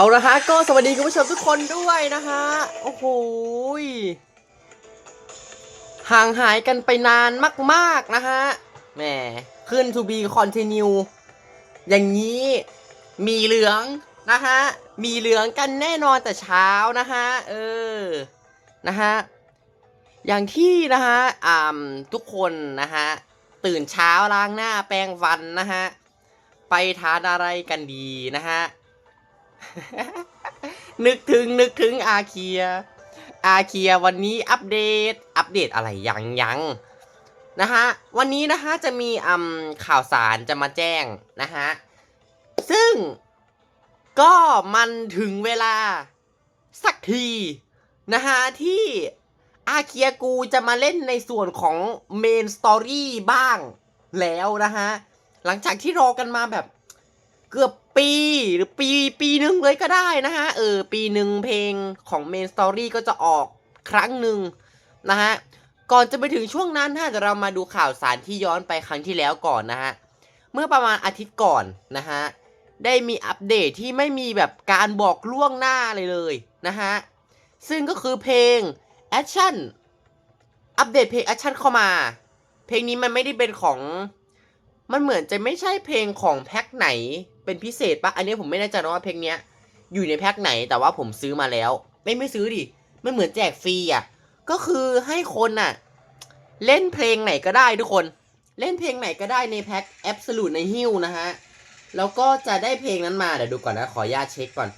เอาละฮะก็สวัสดีคุณผู้ชมทุกคนด้วยนะฮะโอ้โหห่างหายกันไปนานมากๆนะฮะแหมขึ้น to be continue อย่างนี้มีเหลืองนะฮะมีเหลืองกันแน่นอนแต่เช้านะฮะเออนะฮะอย่างที่นะฮะอ่าทุกคนนะฮะตื่นเช้าล้างหน้าแปรงฟันนะฮะไปทานอะไรกันดีนะฮะ นึกถึงนึกถึงอาเคีย อาเคียวันนี้อัปเดต อัปเดตอะไรยังยังนะฮะ วันนี้นะฮะจะมีอืมข่าวสารจะมาแจ้งนะฮะ ซึ่งก็มันถึงเวลาสักทีนะฮะที่อาเคียกูจะมาเล่นในส่วนของเมนสตอรี่บ้างแล้วนะฮะ หลังจากที่รอกันมาแบบเกือบ ปีหรือปีปีหนึ่งเลยก็ได้นะฮะเออปีหนึ่งเพลงของเมนสตอรี่ก็จะออกครั้งหนึ่งนะฮะก่อนจะไปถึงช่วงนั้นถ้าเรามาดูข่าวสารที่ย้อนไปครั้งที่แล้วก่อนนะฮะเมื่อประมาณอาทิตย์ก่อนนะฮะได้มีอัปเดตที่ไม่มีแบบการบอกล่วงหน้าเลยเลยนะฮะซึ่งก็คือเพลง Action อัปเดตเพลง Action เข้ามา เพลงนี้มันไม่ได้เป็นของ มันเหมือนจะไม่ใช่เพลงของแพ็คไหน เป็นพิเศษปะอันนี้ผมไม่แน่ใจนะว่าเพลงเนี้ย อยู่ในแพ็คไหนแต่ว่าผมซื้อมาแล้ว ไม่ไม่ซื้อดิไมันเหมือนแจกฟรีอะ ก็คือให้คนน่ะ เล่นเพลงไหนก็ได้ทุกคน เล่นเพลงไหนก็ได้ในแพ็ค Absolute ในฮิวนะฮะ แล้วก็จะได้เพลงนั้นมา เดี๋ยวดูก่อนนะ ขออนุญาตเช็คก่อน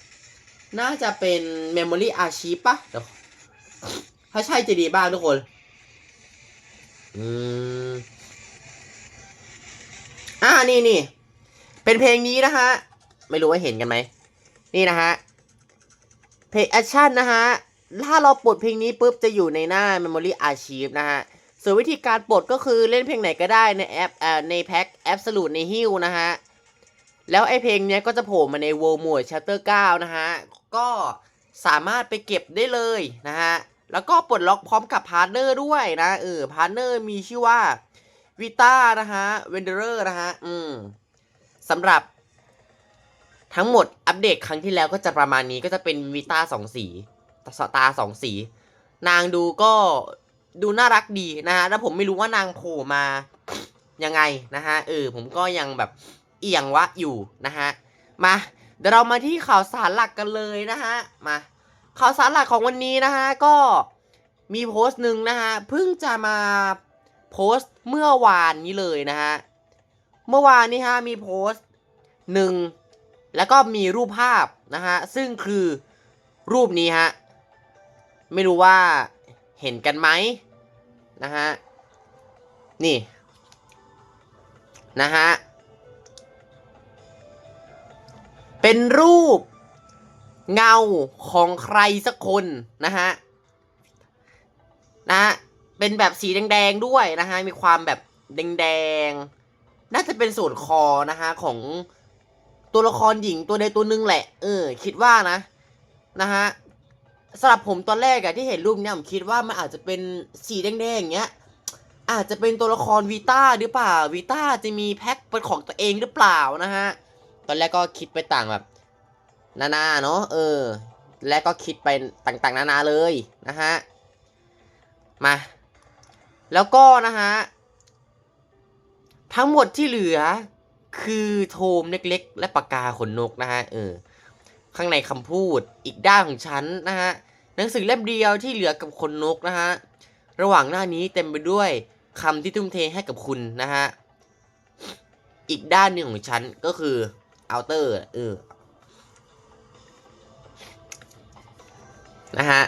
น่าจะเป็น Memory Archive ปะเดี๋ยวถ้าใช่จะดีบ้างทุกคน อืม อ่า นี่นี่ เป็นเพลงนี้นะฮะ ไม่รู้ว่าเห็นกันไหม นี่นะฮะ เพลงแอคชั่นนะฮะ ถ้าเราปลดเพลงนี้ปุ๊บจะอยู่ในหน้า Memory Archive นะฮะ ส่วนวิธีการปลดก็คือเล่นเพลงไหนก็ได้ในแอปในแพ็ค Absolute ในฮิวนะฮะ แล้วไอเพลงเนี้ยก็จะโผล่มาใน World Mode Chapter 9 นะฮะ ก็สามารถไปเก็บได้เลยนะฮะ แล้วก็ปลดล็อกพร้อมกับพาร์ทเนอร์ด้วยนะเออพาร์ทเนอร์มีชื่อว่าวิต้านะฮะเวนเดอร์นะฮะ อืม สำหรับทั้งหมดอัปเดตครั้งที่แล้วก็จะประมาณนี้ก็จะเป็นวิต้าสองสีสตาสองสี นางดูก็ดูน่ารักดีนะฮะแล้วผมไม่รู้ว่านางโผล่มายังไงนะฮะเออผมก็ยังแบบเอียงวะอยู่นะฮะมาเดี๋ยวเรามาที่ข่าวสารหลักกันเลยนะฮะมาข่าวสารหลักของวันนี้นะฮะก็มีโพสต์หนึ่งนะฮะเพิ่งจะมาโพสต์เมื่อวานนี้เลยนะฮะ เมื่อวานนี้ฮะมีโพสต์หนึ่งแล้วก็มีรูปภาพนะฮะซึ่งคือรูปนี้ฮะไม่รู้ว่าเห็นกันไหมนะฮะนี่นะฮะเป็นรูปเงาของใครสักคนนะฮะนะฮะเป็นแบบสีแดงๆด้วยนะฮะมีความแบบแดงๆ น่าจะเป็นส่วนคอนะฮะของตัวละครหญิงตัวใดตัวหนึ่งแหละ เออ คิดว่านะ นะฮะสำหรับผมตอนแรกอะที่เห็นรูปเนี้ยผมคิดว่ามันอาจจะเป็นสีแดงๆอย่างเงี้ย อาจจะเป็นตัวละครวีต้าหรือเปล่าวีต้าจะมีแพ็คเป็นของตัวเองหรือเปล่านะฮะ ตอนแรกก็คิดไปต่างแบบ นานาเนาะเออ และก็คิดไปต่างๆ นานาเลยนะฮะ มา แล้วก็นะฮะ ทั้งหมดที่เหลือคือโทมเล็กๆ และปากกาขนนกนะฮะเออข้างในคำพูดอีกด้านของฉันนะฮะหนังสือเล่มเดียวที่เหลือกับขนนกนะฮะระหว่างหน้านี้เต็มไปด้วยคำที่ทุ่มเทให้กับคุณนะฮะอีกด้านหนึ่งของฉันก็คือเอาเตอร์เออนะฮะ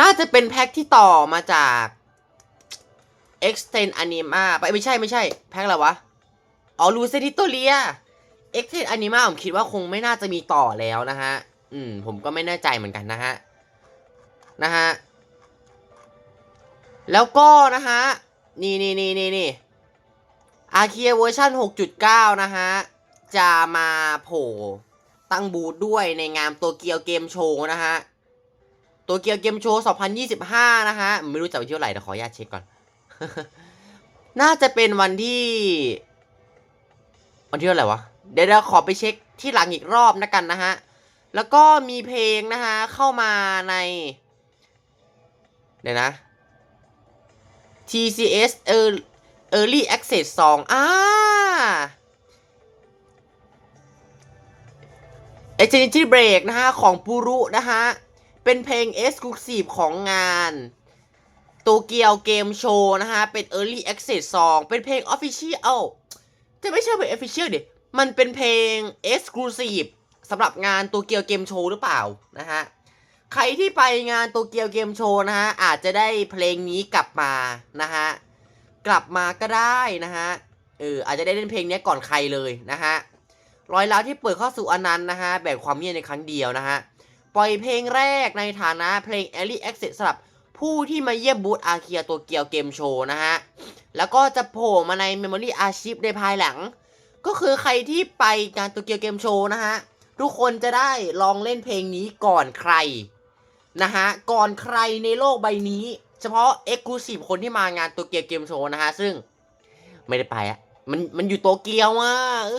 น่าจะเป็นแพ็คที่ต่อมาจาก Extend Anima ไปไม่ใช่ไม่ใช่ แพ็คอะไรวะ อ๋อลูเซติโตเลีย Extend Anima ผมคิดว่าคงไม่น่าจะมีต่อแล้วนะฮะ อืม ผมก็ไม่แน่ใจเหมือนกันนะฮะ นะฮะ แล้วก็นะฮะ นี่นี่นี่นี่นี่อาเคียเวอร์ชัน6.9 นะฮะ จะมาโผล่ตั้งบูธด้วยในงานตัวเกียวเกมโชว์นะฮะตัวเกียวเกมโชว์ 2025 นะฮะ ไม่รู้จะวันที่เท่าไหร่แต่ขออนุญาตเช็คก่อน น่าจะเป็นวันที่ วันที่เท่าไรวะ เดี๋ยวเราขอไปเช็คที่หลังอีกรอบนะกันนะฮะ แล้วก็มีเพลงนะฮะ เข้ามาใน เดี๋ยวนะ TCS Early Access Song อ่า Eternity Break นะฮะ ของปูรุนะฮะ เป็นเพลง Exclusive ของงาน โตเกียวเกมโชว์นะฮะ เป็น Early Access Song เป็นเพลง Official จะไม่ใช่เป็น Official ดิ มันเป็นเพลง Exclusive สำหรับงานโตเกียวเกมโชว์หรือเปล่านะฮะ ใครที่ไปงานโตเกียวเกมโชว์นะฮะ อาจจะได้เพลงนี้กลับมานะฮะ กลับมาก็ได้นะฮะ เอออาจจะได้เล่นเพลงนี้ก่อนใครเลยนะฮะ รอยล้านที่เปิดเข้าสู่อนันต์นะฮะ แบบความเงียบในครั้งเดียวนะฮะ ปล่อยเพลงแรกในฐานะเพลง Early Access สำหรับ ผู้ที่มาเยี่ยมบูธอาเคียโตเกียวเกมโชว์นะฮะ แล้วก็จะโผล่มาใน Memory Archive ในภายหลัง ก็คือใครที่ไปงานโตเกียวเกมโชว์นะฮะ ทุกคนจะได้ลองเล่นเพลงนี้ก่อนใครนะฮะ ก่อนใครในโลกใบนี้ เฉพาะ Exclusive คนที่มางานโตเกียวเกมโชว์นะฮะ ซึ่งไม่ได้ไปอะมันมันอยู่โตเกียวอะเอ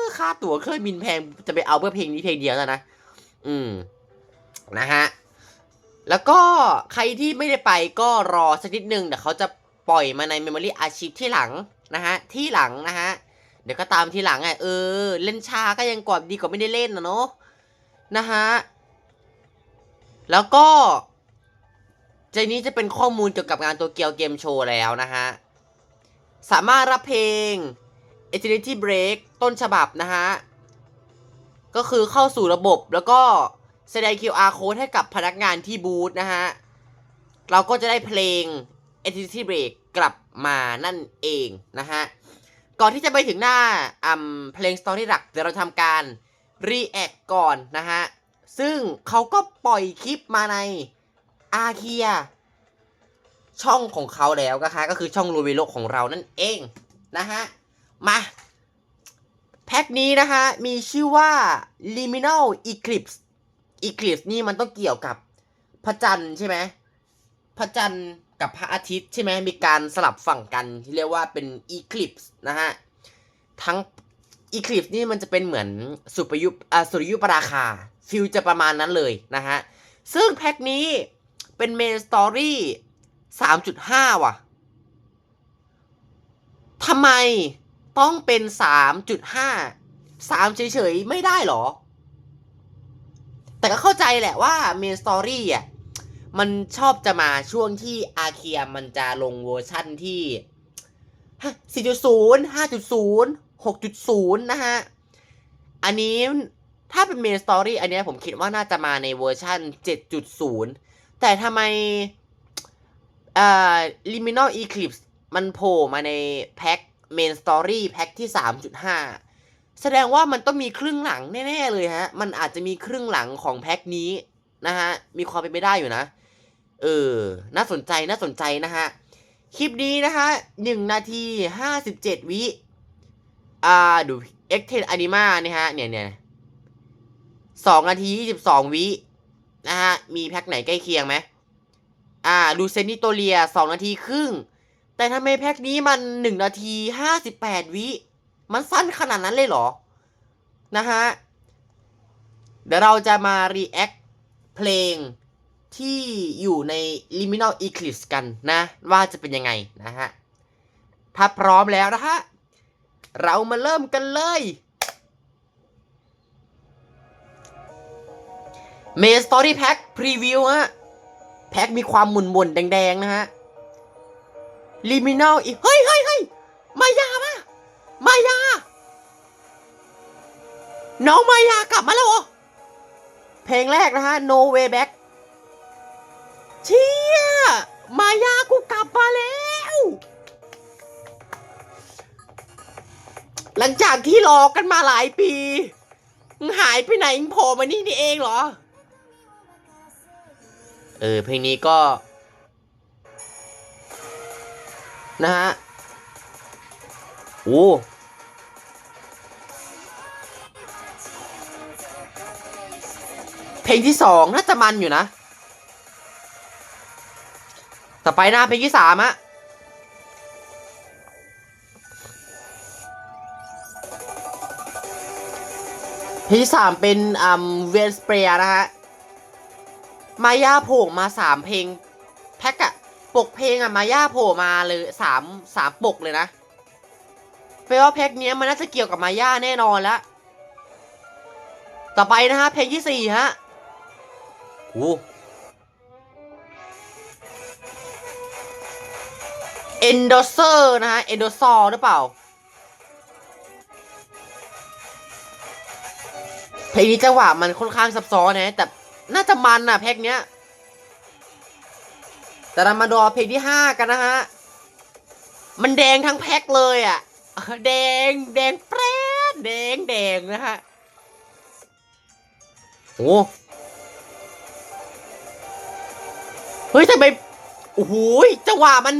อค่าตั๋วเครื่องบินแพงจะไปเอาเพื่อเพลงนี้เพลงเดียวแล้วนะ อืมนะฮะ แล้วก็ใครที่ไม่ได้ไปก็รอสักนิดนึงเดี๋ยวเขาจะปล่อยมาใน Memory Archive ที่หลังนะฮะ ที่หลังนะฮะ เดี๋ยวก็ตามที่หลังอะเออ เล่นช้าก็ยังกว่าดีกว่าไม่ได้เล่นนะเนาะนะฮะ แล้วก็ใจนี้จะเป็นข้อมูลเกี่ยวกับงานตัวเกียวเกมโชว์แล้วนะฮะ สามารถรับเพลง Eternity Break ต้นฉบับนะฮะ ก็คือเข้าสู่ระบบแล้วก็ แสดง QR code ให้กับพนักงานที่บูธนะฮะ เราก็จะได้เพลง e t i t y Break กลับมานั่นเองนะฮะ ก่อนที่จะไปถึงหน้าอ่ำเพลงสตอรี่หลัก เดี๋ยวเราทำการ React ก่อนนะฮะ ซึ่งเขาก็ปล่อยคลิปมาในอาเคียช่องของเขาแล้วนะคะก็คือช่องรเวโลของเรานั่นเองนะฮะ มา แพ็คนี้นะฮะ มีชื่อว่า Liminal Eclipse Eclipse นี่มันต้องเกี่ยวกับพระจันทร์ใช่ไหมพระจันทร์กับพระอาทิตย์ใช่ไหมมีการสลับฝั่งกันที่เรียกว่าเป็น Eclipse นะฮะทั้ง Eclipse นี่มันจะเป็นเหมือนสุปยุอ่าสุริยุปราคาฟิลจะประมาณนั้นเลยนะฮะซึ่งแพ็คนี้เป็นเมนสตอรี่3.5ว่ะทำไมต้องเป็น3.5 3เฉยๆ ไม่ได้หรอ แต่ก็เข้าใจแหละว่าเมนสตอรี่อะมันชอบจะมาช่วงที่อาเคียมันจะลงเวอร์ชั่นที่ 4.0 5.0 6.0 นะฮะ อันนี้ถ้าเป็นเมนสตอรี่อันนี้ผมคิดว่าน่าจะมาในเวอร์ชั่น 7.0 แต่ทำไมเอ่อ Liminal Eclipse มันโผล่มาในแพ็คเมนสตอรี่แพ็คที่ 3.5 แสดงว่ามันต้องมีครึ่งหลังแน่ๆเลยฮะ มันอาจจะมีครึ่งหลังของแพ็คนี้นะฮะ มีความเป็นไปได้อยู่นะ เออ น่าสนใจ น่าสนใจนะฮะ คลิปนี้นะคะหนึ่งนาทีห้าสิบเจ็ดวิ อ่า ดู x 1 0 Anima นี่ฮะ เนี่ยเนี่ยสองนาทียี่สิบสองวิ นะฮะ มีแพ็คไหนใกล้เคียงไหม อ่า ดูเซนิโตเลียสองนาทีครึ่ง แต่ทำไมแพ็คนี้มันหนึ่งนาทีห้าสิบแปดวิ มันสั้นขนาดนั้นเลยเหรอ นะฮะ เดี๋ยวเราจะมา react เพลงที่อยู่ใน Liminal Eclipse กันนะ ว่าจะเป็นยังไงนะฮะ ถ้าพร้อมแล้วนะฮะ เรามาเริ่มกันเลย Main Story Pack Preview ฮะ แพ็คมีความหมุนมนๆแดง ๆ นะฮะ Liminal อีเฮ้ยเฮ้ยเฮ้ยมายาามายา น้องมายากลับมาแล้วเหรอ เพลงแรกนะฮะ No Way Back เชี่ย มายากูกลับมาแล้ว หลังจากที่รอกันมาหลายปีมึงหายไปไหนมึงโผล่มานี่นี่เองเหรอ เออ เพลงนี้ก็ นะฮะ โอ้ เพลงที่สองน่าจะมันอยู่นะ ต่อไปหน้าเพลงที่สามอะเพลงที่สามเป็นอ่าเวนสเปรย์นะฮะ มาย่าโผล่มาสามเพลงแพ็กอะปกเพลงอะมาย่าโผล่มาเลยสามสามปกเลยนะแปลว่าแพ็กเนี้ยมันน่าจะเกี่ยวกับมาย่าแน่นอนแล้วต่อไปนะฮะเพลงที่สี่ฮะ โอ้เอนโดเซอร์นะฮะเอนโดซอร์หรือเปล่า เพลงนี้จังหวะมันค่อนข้างซับซ้อนนะ แต่น่าจะมันอะแพ็กเนี้ย แต่เรามาดูเพลงที่ห้ากันนะฮะ มันแดงทั้งแพ็กเลยอะแดงแดงแปรแดงแดงนะฮะ โอ้ เฮ้ยทำไมโอ้โหยจังหวะมัน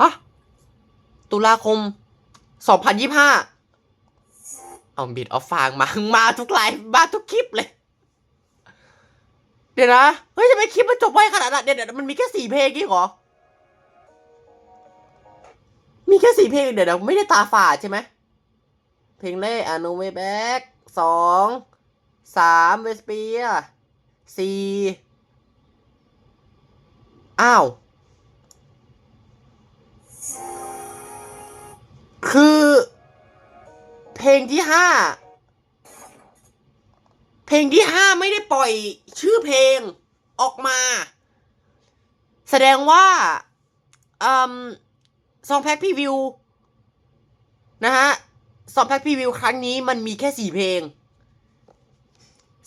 ฮะตุลาคม 2025 เอาบิดเอาฟางมามาทุกไลฟ์มาทุกคลิปเลย เดี๋ยวนะ เฮ้ยทำไมคลิปมันจบไวขนาดนั้นเดี๋ยวเดี๋ยวมันมีแค่สี่เพลงนี่หรอ มีแค่สี่เพลงเดี๋ยวเดี๋ยวไม่ได้ตาฝาดใช่ไหมเพลงแรกอนุเวแบ็กสองสามเวสเปีย สี่อ้าว คือ เพลงที่ห้าเพลงที่ห้าไม่ได้ปล่อยชื่อเพลงออกมา แสดงว่าอืมซองแพ็คพรีวิว นะฮะซองแพ็คพรีวิวครั้งนี้มันมีแค่สี่เพลง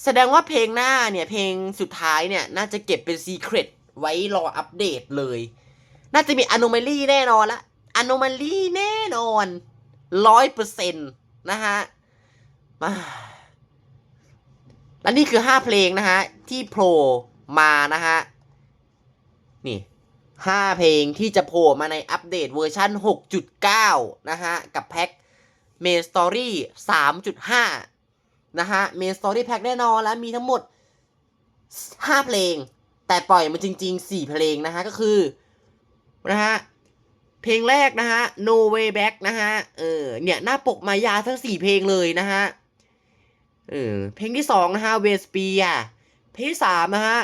แสดงว่าเพลงหน้าเนี่ย เพลงสุดท้ายเนี่ย น่าจะเก็บเป็นซีเครตไว้รออัปเดตเลย น่าจะมีอ n o m a l y แน่นอนละอ n o m a l y แน่นอนร้อยเปอร์เซ็นต์นะฮะมาและนี่คือห้าเพลงนะฮะ ที่โผล่มานะฮะ นี่ห้าเพลงที่จะโผล่มาในอัปเดตเวอร์ชัน6.9 นะฮะ กับแพ็ค Main Story 3.5 นะฮะ Main Story Pack แน่นอนแล้วมีทั้งหมด 5 เพลง แต่ปล่อยมาจริง ๆ 4 เพลงนะฮะก็คือนะฮะเพลงแรกนะฮะ No Way Back นะฮะเออเนี่ยหน้าปกมายาทั้ง 4 เพลงเลยนะฮะเออเพลงที่2นะฮะ w e s p i a เพลงที่3นะฮะ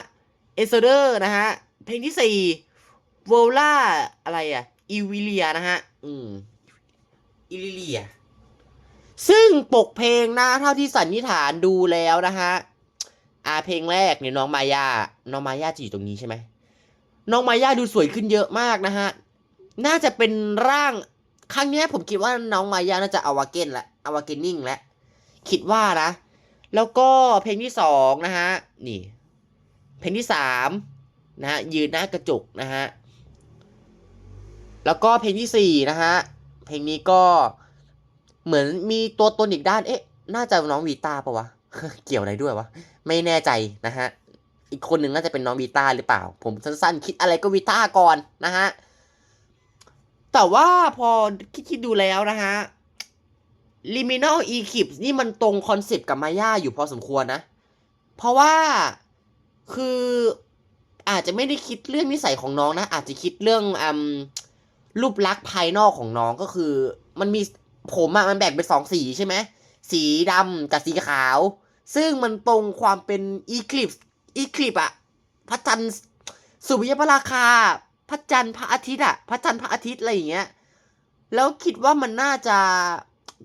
e s o d e r นะฮะเพลงที่4 v o l a อะไรอะ e v i l i a นะฮะ อืม e l i l i a ซึ่งปกเพลงนะเท่าที่สันนิษฐานดูแล้วนะฮะอ่าเพลงแรกเนี่ยน้องมายา น้องมายาจะอยู่ตรงนี้ใช่ไหมน้องมายาดูสวยขึ้นเยอะมากนะฮะ น่าจะเป็นร่าง ครั้งนี้ผมคิดว่าน้องมายาน่าจะอวาเกนละอวาเกนนิ่งแล้วคิดว่านะ แล้วก็เพลงที่สองนะฮะ นี่ เพลงที่สามนะฮะ ยืนหน้ากระจกนะฮะ แล้วก็เพลงที่สี่นะฮะ เพลงนี้ก็ เหมือนมีตัวตนอีกด้าน เอ๊ะ น่าจะน้องวีตาปะวะ เกี่ยวอะไรด้วยวะ ไม่แน่ใจนะฮะ อีกคนหนึ่งน่าจะเป็นน้องวีตาหรือเปล่า ผมสั้นๆ คิดอะไรก็วีตาก่อนนะฮะ แต่ว่าพอคิดๆดูแล้วนะฮะ Liminal Eclipse นี่มันตรงคอนเซ็ปต์กับมาย่าอยู่พอสมควรนะ เพราะว่าคืออาจจะไม่ได้คิดเรื่องนิสัยของน้องนะ อาจจะคิดเรื่องอรูปลักษณ์ภายนอกของน้องก็คือ มันมี ผมอะมันแบ่งเป็นสองสีใช่ไหมสีดำกับสีขาว ซึ่งมันตรงความเป็น Eclipse Eclipse อะพระจันทร์สุริยพระราคา พระจันทร์พระอาทิตย์อะพระจันทร์พระอาทิตย์อะไรอย่างเงี้ยแล้วคิดว่ามันน่าจะ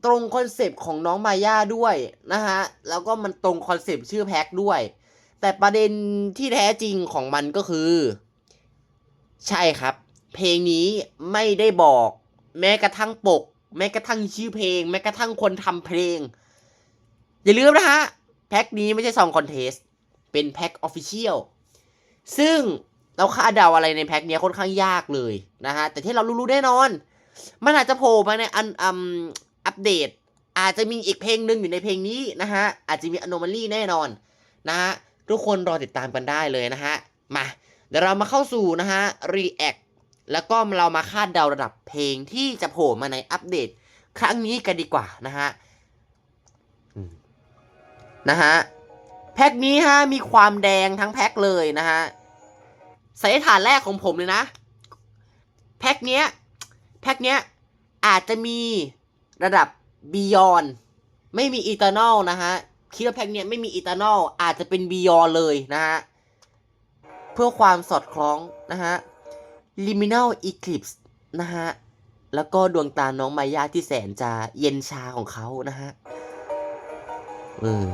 ตรงคอนเซปต์ของน้องมาย่าด้วยนะฮะแล้วก็มันตรงคอนเซปต์ชื่อแพ็คด้วย แต่ประเด็นที่แท้จริงของมันก็คือ ใช่ครับ เพลงนี้ไม่ได้บอก แม้กระทั่งปก แม้กระทั่งชื่อเพลง แม้กระทั่งคนทำเพลง อย่าลืมนะฮะ แพ็คนี้ไม่ใช่ซองคอนเทสเป็นแพ็คออฟฟิเชียลซึ่งเราคาดเดาอะไรในแพ็คนี้ค่อนข้างยากเลยนะฮะ แต่ที่เรารู้ๆแน่นอน มันอาจจะโผล่มาในอันอัมอัปเดต อาจจะมีอีกเพลงหนึ่งอยู่ในเพลงนี้นะฮะ อาจจะมีอ n o m a l y แน่นอนนะฮะ ทุกคนรอติดตามกันได้เลยนะฮะ มา เดี๋ยวเรามาเข้าสู่นะฮะ React แล้วก็เรามาคาดเดาระดับเพลงที่จะโผล่มาในอัปเดต ครั้งนี้กันดีกว่านะฮะนะฮะแพ็คนี้ฮะมีความแดงทั้งแพ็คเลยนะฮะสันนิษฐานแรกของผมเลยนะ แพ็คเนี้ยแพ็คเนี้ยอาจจะมีระดับ Beyond ไม่มี Eternal นะฮะคิดว่าแพ็กเนี้ยไม่มี Eternal อาจจะเป็น Beyond เลยนะฮะเพื่อความสอดคล้องนะฮะ Liminal Eclipse นะฮะ แล้วก็ดวงตาน้องมายาที่แสนจะเย็นชาของเขานะฮะ เออ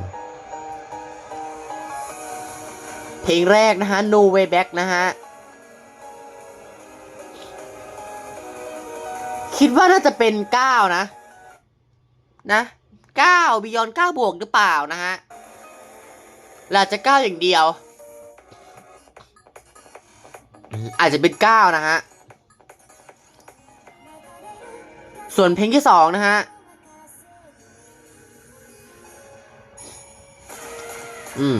เพลงแรกนะฮะ No Way Back นะฮะ คิดว่าน่าจะเป็นเก้านะ นะเก้าบิยอนเก้าบวกหรือเปล่านะฮะหรืออาจจะเก้าอย่างเดียว อาจจะเป็นเก้านะฮะ ส่วนเพลงที่สองนะฮะ อืม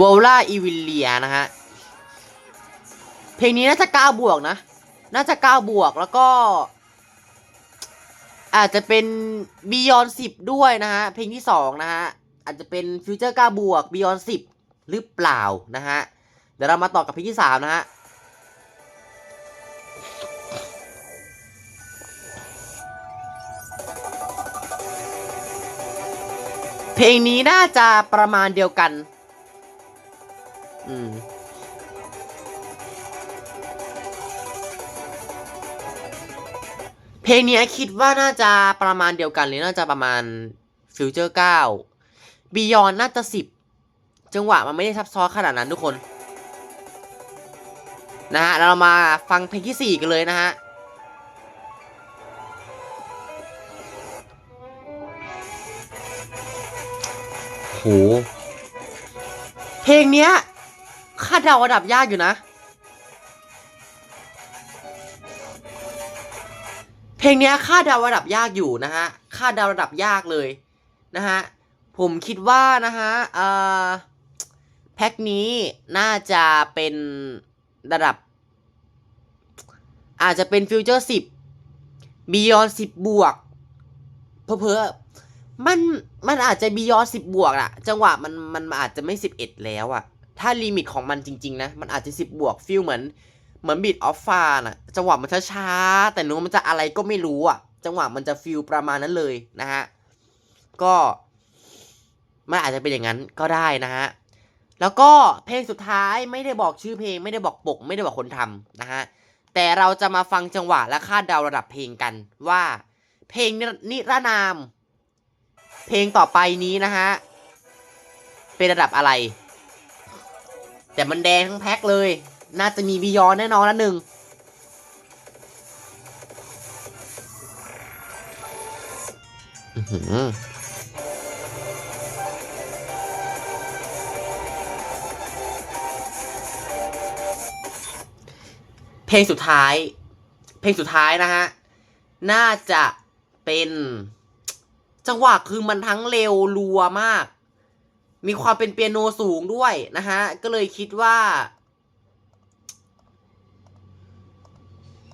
วอลล่าอีวิลเลียนะฮะ เพลงนี้น่าจะเก้าบวกนะ น่าจะเก้าบวกแล้วก็ อาจจะเป็น Beyond 10ด้วยนะฮะ เพลงที่สองนะฮะ อาจจะเป็น Future 9บวก Beyond 10 หรือเปล่านะฮะ เดี๋ยวเรามาต่อกับเพลงที่สามนะฮะ เพลงนี้น่าจะประมาณเดียวกัน อืมเพลงนี้คิดว่าน่าจะประมาณเดียวกันเลยน่าจะประมาณฟิวเจอร์9 Beyond น่าจะ10 จังหวะมันไม่ได้ซับซ้อนขนาดนั้นทุกคนนะฮะเรามาฟังเพลงที่ 4 กันเลยนะฮะโหเพลงเนี้ยคาดเดาระดับยากอยู่นะ เพลงเนี้ยคาดเดาระดับยากอยู่นะฮะคาดเดาระดับยากเลยนะฮะผมคิดว่านะฮะเอ่อ แพ็คนี้น่าจะเป็นระดับ อาจจะเป็นฟิวเจอร์สิบบียอนสิบบวก เพอเพอมันมันอาจจะบียอนสิบบวกอะจังหวะมันมันอาจจะไม่สิบเอ็ดแล้วอะถ้าลิมิตของมันจริง ๆ นะ มันอาจจะสิบบวกฟิลเหมือนเหมือนบิดออฟฟาน่ะ จังหวะมันช้าๆ แต่นู้มันจะอะไรก็ไม่รู้อะจังหวะมันจะฟิลประมาณนั้นเลยนะฮะ ก็มันอาจจะเป็นอย่างนั้นก็ได้นะฮะ แล้วก็เพลงสุดท้ายไม่ได้บอกชื่อเพลง ไม่ได้บอกปก ไม่ได้บอกคนทำนะฮะแต่เราจะมาฟังจังหวะและคาดเดาระดับเพลงกันว่า เพลงนินิรนาม เพลงต่อไปนี้นะฮะเป็นระดับอะไร แต่มันแดงทั้งแพ็คเลย น่าจะมีบียอนแน่นอนละหนึ่งอือหือ เพลงสุดท้าย เพลงสุดท้ายนะฮะ น่าจะเป็น จังหวะคือมันทั้งเร็วรัวมาก มีความเป็นเปียโนสูงด้วยนะฮะ ก็เลยคิดว่า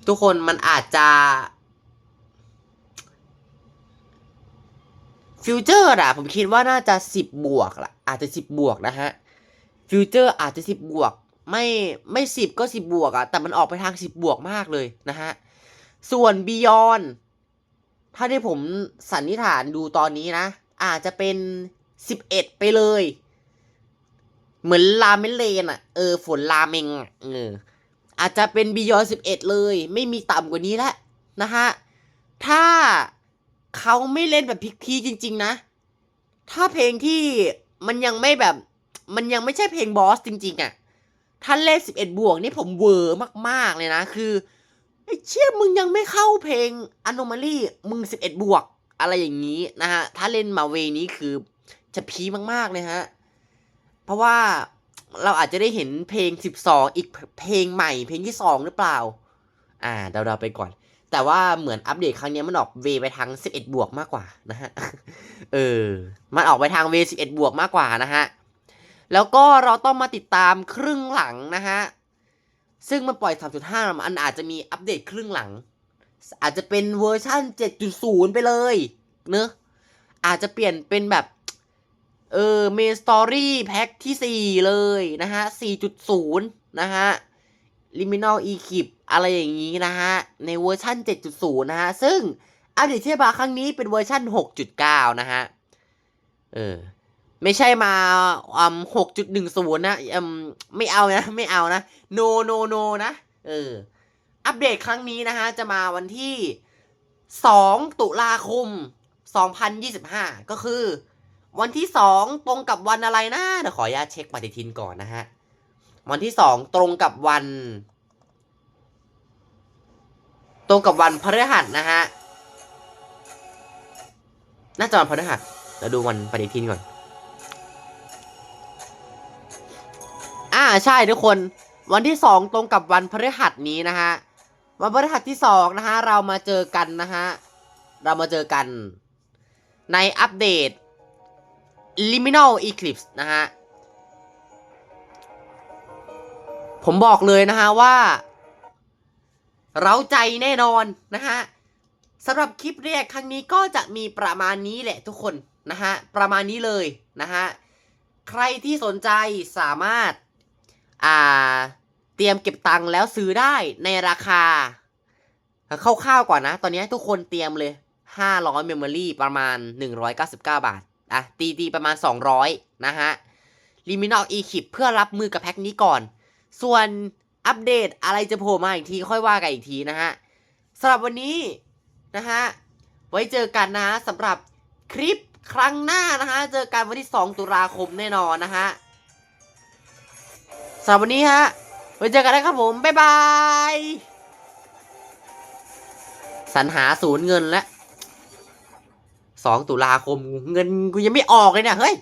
ทุกคนมันอาจจะฟิวเจอร์อะผมคิดว่าน่าจะสิบบวกละอาจจะสิบบวกนะฮะฟิวเจอร์อาจจะสิบบวก ไม่ไม่สิบก็สิบบวกอะแต่มันออกไปทางสิบบวกมากเลยนะฮะ ส่วน Beyond ถ้าที่ผมสันนิษฐานดูตอนนี้นะ อาจจะเป็นสิบเอ็ดไปเลย เหมือนลาเมนเลนอะเออ ฝนลาเมงเอออาจจะเป็นบียอนสิบเอ็ดเลย ไม่มีต่ำกว่านี้แล้วนะฮะ ถ้าเขาไม่เล่นแบบพิกพีจริง ๆ นะ ถ้าเพลงที่มันยังไม่แบบ มันยังไม่ใช่เพลงบอสจริง ๆอะ่ะ ถ้าเล่นสิบเอ็ดบวกนี่ผมเวอร์มากๆเลยนะ คือไอ้เชี่ยมึงยังไม่เข้าเพลง Anomaly มึงสิบเอ็ดบวก อะไรอย่างนี้นะฮะ ถ้าเล่นมาเวนี้คือจะพีมากๆเลยฮะ เพราะว่าเราอาจจะได้เห็นเพลง 12 อีกเพลงใหม่เพลงที่ 2 หรือเปล่า อ่าเดาๆไปก่อน แต่ว่าเหมือนอัปเดตครั้งนี้มันออกเวไปทาง 11 บวกมากกว่านะฮะ เออ มันออกไปทางเว 11 บวกมากกว่านะฮะ แล้วก็เราต้องมาติดตามครึ่งหลังนะฮะ ซึ่งมันปล่อย 3.5 มันอาจจะมีอัปเดตครึ่งหลัง อาจจะเป็นเวอร์ชั่น 7.0 ไปเลยเนอะอาจจะเปลี่ยนเป็นแบบ เออเมนสตอรี่แพ็คที่ 4 เลยนะฮะ 4.0 นะฮะลิมินอลอีคิปอะไรอย่างนี้นะฮะ ในเวอร์ชัน7.0 นะฮะ ซึ่งอัปเดตเที่มาครั้งนี้เป็นเวอร์ชัน6.9 นะฮะ เออ ไม่ใช่มาอืม6.10นะอืมไม่เอานะ ไม่เอานะ no no no นะ เออ อัปเดตครั้งนี้นะฮะ จะมาวันที่2ตุลาคม2025ก็คือ วันที่2ตรงกับวันอะไรนะ เดี๋ยวขออนุญาตเช็คปฏิทินก่อนนะฮะ วันที่2ตรงกับวัน ตรงกับวันพฤหัสนะฮะน่าจะวันพฤหัสเราดูวันปฏิทินก่อน ใช่ทุกคน วันที่สองตรงกับวันพฤหัสนี้นะฮะ วันพฤหัสที่สองนะฮะเรามาเจอกันนะฮะ เรามาเจอกันในอัปเดต Liminal Eclipse นะฮะ ผมบอกเลยนะฮะว่า เราใจแน่นอนนะฮะสำหรับคลิปแรกครั้งนี้ก็จะมีประมาณนี้แหละทุกคนนะฮะ ประมาณนี้เลยนะฮะ ใครที่สนใจสามารถ อ่า เตรียมเก็บตังค์แล้วซื้อได้ในราคาคร่าวๆก่อนนะ ตอนนี้ทุกคนเตรียมเลย 500 Memory ประมาณ 199 บาท อะ ตีตีประมาณ 200 นะฮะ Liminal e k i p เพื่อรับมือกับแพ็คนี้ก่อน ส่วนอัปเดตอะไรจะโผล่มาอีกทีค่อยว่ากันอีกทีนะฮะสำหรับวันนี้นะฮะ ไว้เจอกันนะฮะสำหรับคลิปครั้งหน้านะฮะ เจอกันวันที่ 2 ตุลาคมแน่นอนนะฮะ สำหรับวันนี้ฮะ ไว้เจอกันนะครับผม บ๊ายบาย สรรหาศูนย์เงินแล้ว2ตุลาคมเงินกูยังไม่ออกเลยเนี่ย เฮ้ย